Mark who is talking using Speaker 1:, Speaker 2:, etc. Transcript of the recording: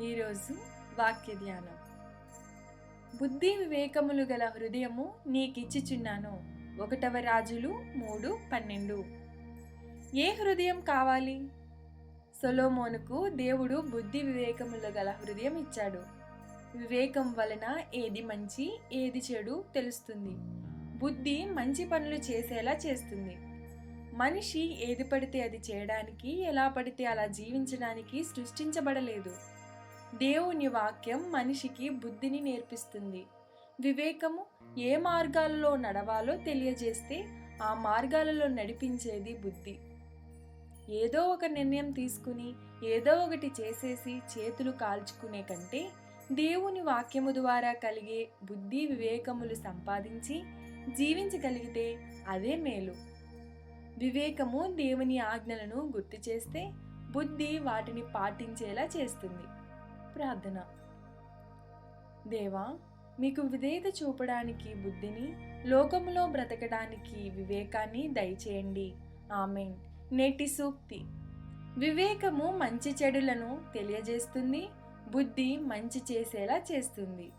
Speaker 1: ఈరోజు వాక్య ధ్యానం. బుద్ధి వివేకములు గల హృదయము నీకిచ్చిచున్నాను. ఒకటవ రాజులు మూడు పన్నెండు. ఏ హృదయం కావాలి? సొలోమోనుకు దేవుడు బుద్ధి వివేకములు గల హృదయం ఇచ్చాడు. వివేకం వలన ఏది మంచి ఏది చెడు తెలుస్తుంది. బుద్ధి మంచి పనులు చేసేలా చేస్తుంది. మనిషి ఏది పడితే అది చేయడానికి ఎలా పడితే అలా జీవించడానికి సృష్టించబడలేదు. దేవుని వాక్యం మనిషికి బుద్ధిని నేర్పిస్తుంది. వివేకము ఏ మార్గాలలో నడవాలో తెలియజేస్తే ఆ మార్గాలలో నడిపించేది బుద్ధి. ఏదో ఒక నిర్ణయం తీసుకుని ఏదో ఒకటి చేసేసి చేతులు కాల్చుకునే కంటే దేవుని వాక్యము ద్వారా కలిగే బుద్ధి వివేకములు సంపాదించి జీవించగలిగితే అదే మేలు. వివేకము దేవుని ఆజ్ఞలను గుర్తు చేస్తే బుద్ధి వాటిని పాటించేలా చేస్తుంది. ప్రార్థన. దేవా మీకు విధేయత చూపడానికి బుద్ధిని లోకములో బ్రతకడానికి వివేకాన్ని దయచేయండి. ఆమెన్. నేటి సూక్తి. వివేకము మంచి చెడులను తెలియజేస్తుంది బుద్ధి మంచి చేసేలా చేస్తుంది.